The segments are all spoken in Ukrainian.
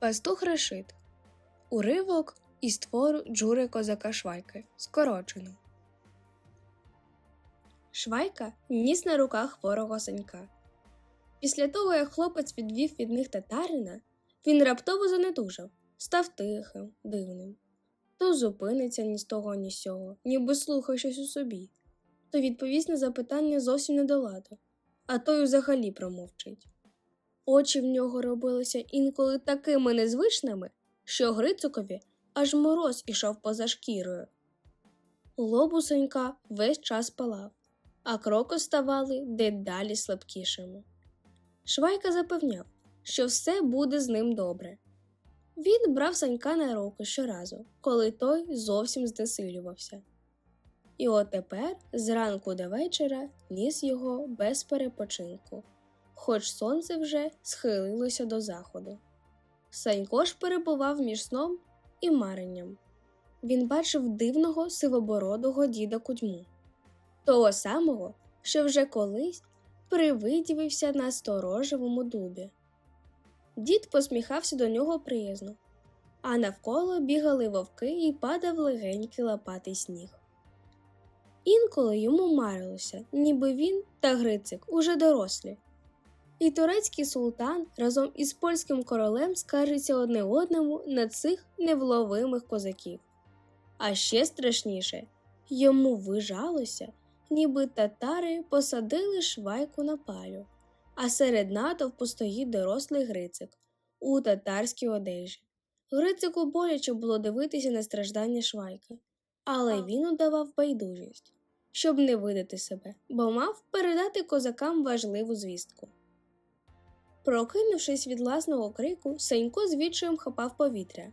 Пастух решит. Уривок із твору Джури Козака Швайки. Скорочено. Швайка ніс на руках хворого санька. Після того, як хлопець відвів від них татарина, він раптово занедужав, став тихим, дивним. То зупиниться ні з того, ні з сього, ніби слухає щось у собі, то відповість на запитання зовсім не до ладу, а той взагалі промовчить. Очі в нього робилися інколи такими незвичними, що Грицукові аж мороз ішов поза шкірою. Лоб у Сонька весь час палав, а кроки ставали дедалі слабкішими. Швайка запевняв, що все буде з ним добре. Він брав Санька на руки щоразу, коли той зовсім знесилювався. І от тепер, зранку до вечора, ніс його без перепочинку, хоч сонце вже схилилося до заходу. Санько ж перебував між сном і маренням. Він бачив дивного сивобородого діда кудьму, того самого, що вже колись привидівився на сторожевому дубі. Дід посміхався до нього приязно, а навколо бігали вовки і падав легенький лопатий сніг. Інколи йому марилося, ніби він та Грицик уже дорослі. І турецький султан разом із польським королем скаржиться одне одному на цих невловимих козаків. А ще страшніше йому вижалося, ніби татари посадили швайку на палю, а серед натовпу стоїть дорослий Грицик у татарській одежі. Грицику боляче було дивитися на страждання швайки, але він удавав байдужість, щоб не видати себе, бо мав передати козакам важливу звістку. Прокинувшись від власного крику, Сенько з відчаєм хапав повітря.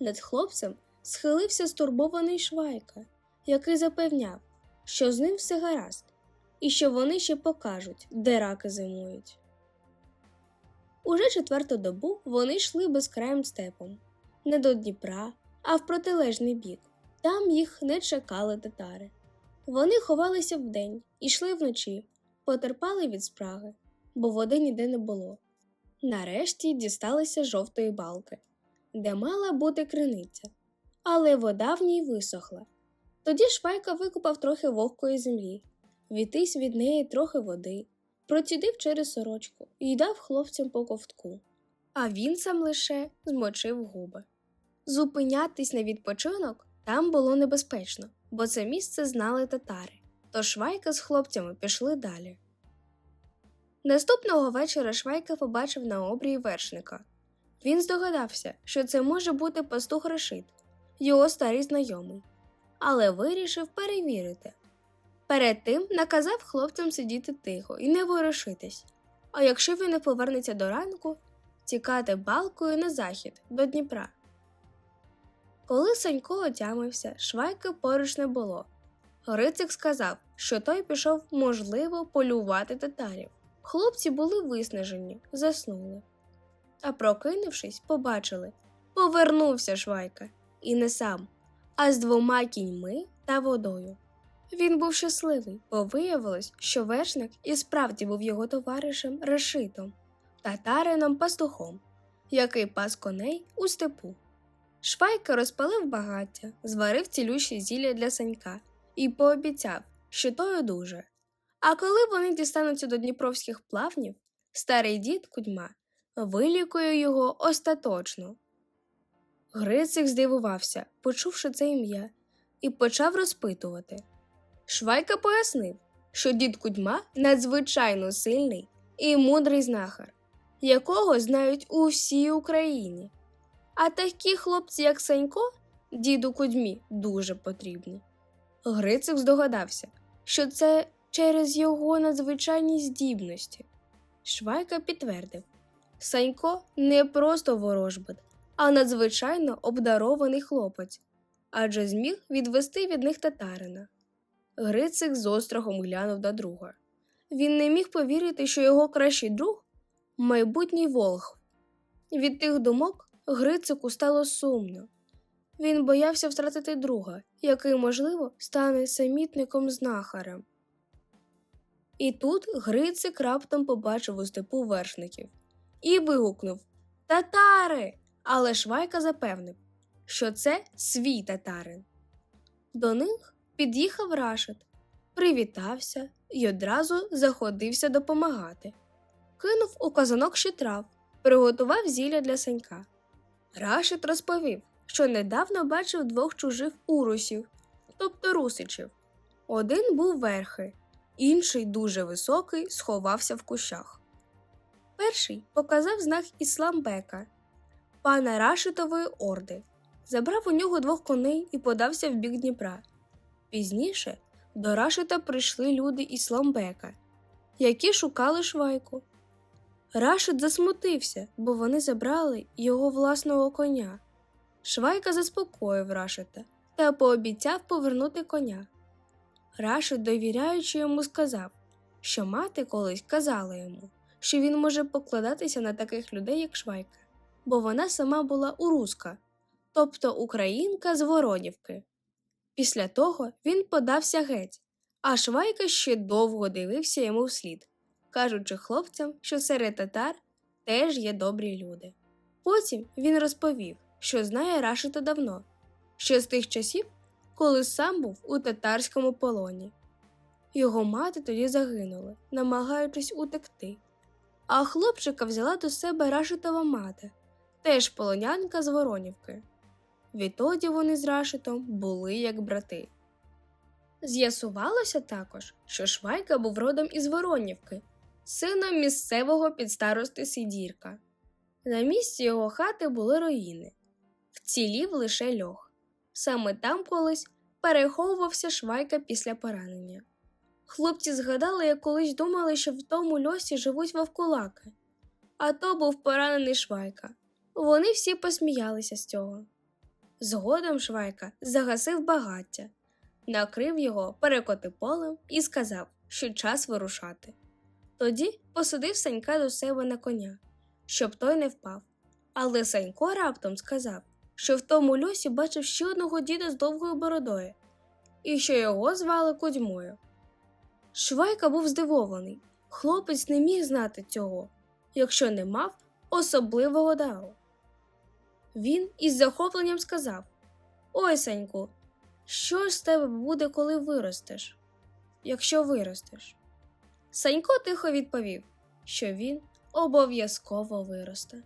Над хлопцем схилився стурбований швайка, який запевняв, що з ним все гаразд, і що вони ще покажуть, де раки зимують. Уже четверту добу вони йшли безкраєм степом, не до Дніпра, а в протилежний бік. Там їх не чекали татари. Вони ховалися вдень, йшли вночі, потерпали від спраги, бо води ніде не було. Нарешті дісталися жовтої балки, де мала бути криниця, але вода в ній висохла. Тоді Швайка викопав трохи вогкої землі, відтись від неї трохи води, процідив через сорочку і дав хлопцям по ковтку. А він сам лише змочив губи. Зупинятись на відпочинок там було небезпечно, бо це місце знали татари, тож Швайка з хлопцями пішли далі. Наступного вечора Швайка побачив на обрії вершника. Він здогадався, що це може бути пастух Решит, його старий знайомий, але вирішив перевірити. Перед тим наказав хлопцям сидіти тихо і не ворушитись, а якщо він не повернеться до ранку, тікати балкою на захід до Дніпра. Коли Санько отямився, швайки поруч не було. Грицик сказав, що той пішов, можливо, полювати татарів. Хлопці були виснажені, заснули. А прокинувшись, побачили повернувся Швайка, і не сам, а з двома кіньми та водою. Він був щасливий, бо виявилось, що вершник і справді був його товаришем решитом, татарином пастухом, який пас коней у степу. Швайка розпалив багаття, зварив цілющі зілля для санька і пообіцяв, що той одужає. А коли вони дістануться до дніпровських плавнів, старий дід кудьма вилікує його остаточно. Грицик здивувався, почувши це ім'я, і почав розпитувати. Швайка пояснив, що дід кудьма надзвичайно сильний і мудрий знахар, якого знають у всій Україні. А такі хлопці, як Санько, діду кудьмі, дуже потрібні. Грицик здогадався, що це через його надзвичайні здібності. Швайка підтвердив Санько не просто ворожбит, а надзвичайно обдарований хлопець, адже зміг відвести від них татарина. Грицик з острахом глянув до друга. Він не міг повірити, що його кращий друг майбутній волх. Від тих думок Грицику стало сумно. Він боявся втратити друга, який, можливо, стане самітником знахарем. І тут Грицик раптом побачив у степу вершників і вигукнув Татари! Але Швайка запевнив, що це свій татарин. До них під'їхав Рашид, привітався і одразу заходився допомагати. Кинув у казанок ще трав, приготував зілля для Санька. Рашид розповів, що недавно бачив двох чужих урусів, тобто русичів. Один був верхи, інший дуже високий, сховався в кущах. Перший показав знак Ісламбека, пана Рашитової орди, забрав у нього двох коней і подався в бік Дніпра. Пізніше до Рашита прийшли люди Ісламбека, які шукали швайку. Рашид засмутився, бо вони забрали його власного коня. Швайка заспокоїв Рашита та пообіцяв повернути коня. Рашид, довіряючи йому, сказав, що мати колись казала йому, що він може покладатися на таких людей, як Швайка, бо вона сама була уруска, тобто українка з Воронівки. Після того він подався геть, а Швайка ще довго дивився йому вслід, кажучи хлопцям, що серед татар теж є добрі люди. Потім він розповів, що знає Рашита давно, ще з тих часів, коли сам був у татарському полоні. Його мати тоді загинула, намагаючись утекти. А хлопчика взяла до себе Рашитова мати, теж полонянка з Воронівки. Відтоді вони з Рашитом були як брати. З'ясувалося також, що Швайка був родом із Воронівки, сином місцевого підстарости Сидірка. На місці його хати були руїни, вцілів лише льох. Саме там колись переховувався Швайка після поранення. Хлопці згадали, як колись думали, що в тому льосі живуть вовкулаки, а то був поранений Швайка. Вони всі посміялися з цього. Згодом Швайка загасив багаття, накрив його перекоти полем і сказав, що час вирушати. Тоді посадив Санька до себе на коня, щоб той не впав. Але Санько раптом сказав, що в тому льосі бачив ще одного діда з довгою бородою, і що його звали Кудьмою. Швайка був здивований. Хлопець не міг знати цього, якщо не мав особливого дару. Він із захопленням сказав Ой, Саньку, що ж з тебе буде, коли виростеш? Якщо виростеш? Санько тихо відповів, що він обов'язково виросте.